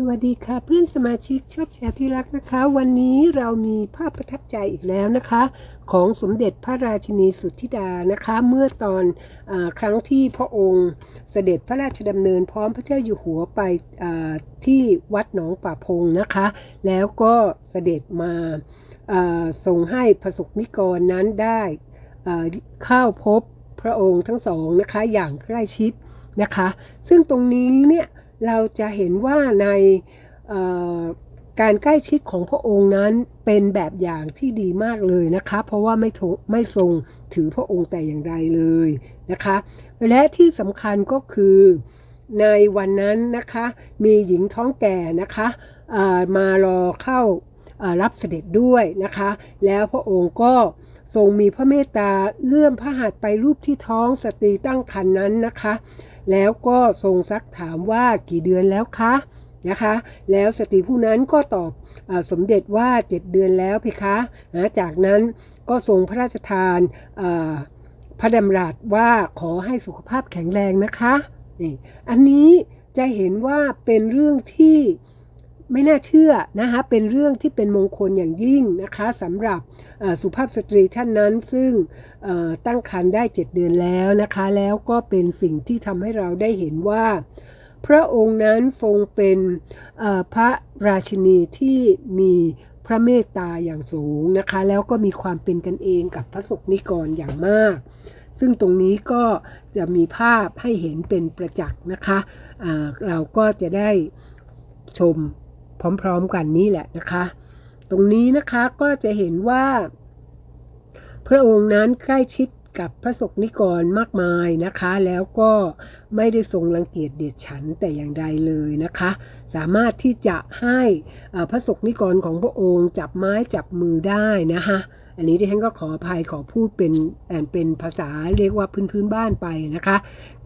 สวัสดีค่ะเพื่อนสมาชิกชอบแชร์ที่รักนะคะ วันนี้เรามีภาพประทับใจอีกแล้วนะคะ ของสมเด็จพระราชินีสุทธิดานะคะ เมื่อตอนอครั้งที่พระองค์เสด็จพระราชดำเนินพร้อมพระเจ้าอยู่หัวไปที่วัดหนองป่าพงนะคะ แล้วก็เสด็จมาอ่งให้พระสงฆ์นิกรนั้นได้เข้าพบพระองค์ทั้งสองนะคะอย่างใกล้ชิดนะคะ ซึ่งตรงนี้เนี่ย เราจะเห็นว่าในการใกล้ชิดของพระองค์นั้นเป็นแบบอย่างที่ดีมากเลยนะคะ เพราะว่าไม่ทงไม่ทรงถือพระองค์แต่อย่างใดเลยนะคะ และที่สำคัญก็คือในวันนั้นนะคะมีหญิงท้องแก่นะคะมารอเข้า รับเสด็จด้วยนะคะ แล้วพระองค์ก็ทรงมีพระเมตตาเอื้อมพระหัตถ์ไปรูปที่ท้องสตรีตั้งครรภ์นั้นนะคะ แล้วก็ทรงซักถามว่ากี่เดือนแล้วคะนะคะแล้วสตรีผู้นั้นก็ตอบอสมเด็จว่า 7 เดือนแล้วเพคะนะจากนั้นก็ทรงพระราชทานพระดำรัสว่าขอให้สุขภาพแข็งแรงนะคะนี่อันนี้จะเห็นว่าเป็นเรื่องที่ ไม่น่าเชื่อนะคะเป็นเรื่องที่เป็นมงคลอย่างยิ่งนะคะสำหรับสุภาพสตรีท่านนั้น ซึ่งตั้งครรภ์ได้ 7 เดือนแล้วนะคะ แล้วก็เป็นสิ่งที่ทำให้เราได้เห็นว่า พระองค์นั้นทรงเป็นพระราชินีที่มีพระเมตตาอย่างสูงนะคะ แล้วก็มีความเป็นกันเองกับพระสงฆ์นิกรอย่างมาก ซึ่งตรงนี้ก็จะมีภาพให้เห็นเป็นประจักษ์นะคะเราก็จะได้ชม พร้อมๆกันนี้แหละนะคะ ตรงนี้นะคะก็จะเห็นว่า พระองค์นั้นใกล้ชิดกับพระสกนิกรมากมายนะคะ แล้วก็ไม่ได้ทรงรังเกียจเดียดฉันแต่อย่างใดเลยนะคะ สามารถที่จะให้พระสกนิกรของพระองค์จับไม้จับมือได้นะคะ อันนี้ที่ฉันก็ขออภัยขอพูดเป็นแอนเป็นภาษาเรียกว่าพื้นพื้นบ้านไปนะคะ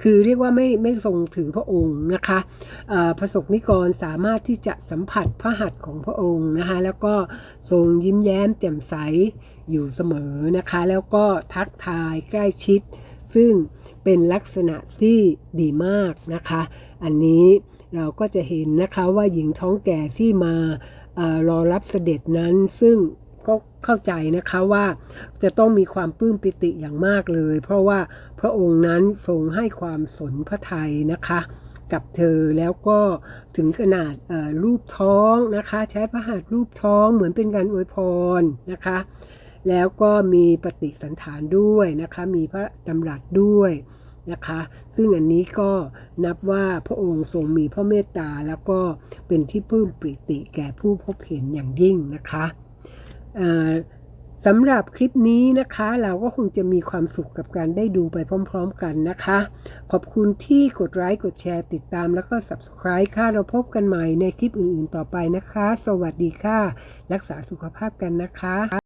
คือเรียกว่าไม่ไม่ทรงถือพระองค์นะคะเอ่อพระสงฆ์นิกรสามารถที่จะสัมผัสพระหัตถ์ของพระองค์นะคะแล้วก็ทรงยิ้มแย้มแจ่มใสอยู่เสมอนะคะ แล้วก็ทักทายใกล้ชิด ซึ่งเป็นลักษณะที่ดีมากนะคะ อันนี้เราก็จะเห็นนะคะว่าหญิงท้องแก่ที่มารอรับเสด็จนั้นซึ่ง เข้าใจนะคะว่าจะต้องมีความปลื้มปิติอย่างมากเลย เพราะว่าพระองค์นั้นทรงให้ความสนพระทัยนะคะ กับเธอแล้วก็ถึงขนาดรูปท้องนะคะ ใช้พระหัตถ์รูปท้องเหมือนเป็นการอวยพรนะคะ แล้วก็มีปฏิสันฐานด้วยนะคะ มีพระดำรัสด้วยนะคะ ซึ่งอันนี้ก็นับว่าพระองค์ทรงมีพระเมตตาแล้วก็เป็นที่ปลื้มปริติแก่ผู้พบเห็นอย่างยิ่งนะคะ สำหรับคลิปนี้นะคะ เราก็คงจะมีความสุขกับการได้ดูไปพร้อมๆกันนะคะ ขอบคุณที่กดไลค์กดแชร์ติดตามแล้วก็ Subscribe ค่ะ เราพบกันใหม่ในคลิปอื่นๆต่อไปนะคะ สวัสดีค่ะ รักษาสุขภาพกันนะคะ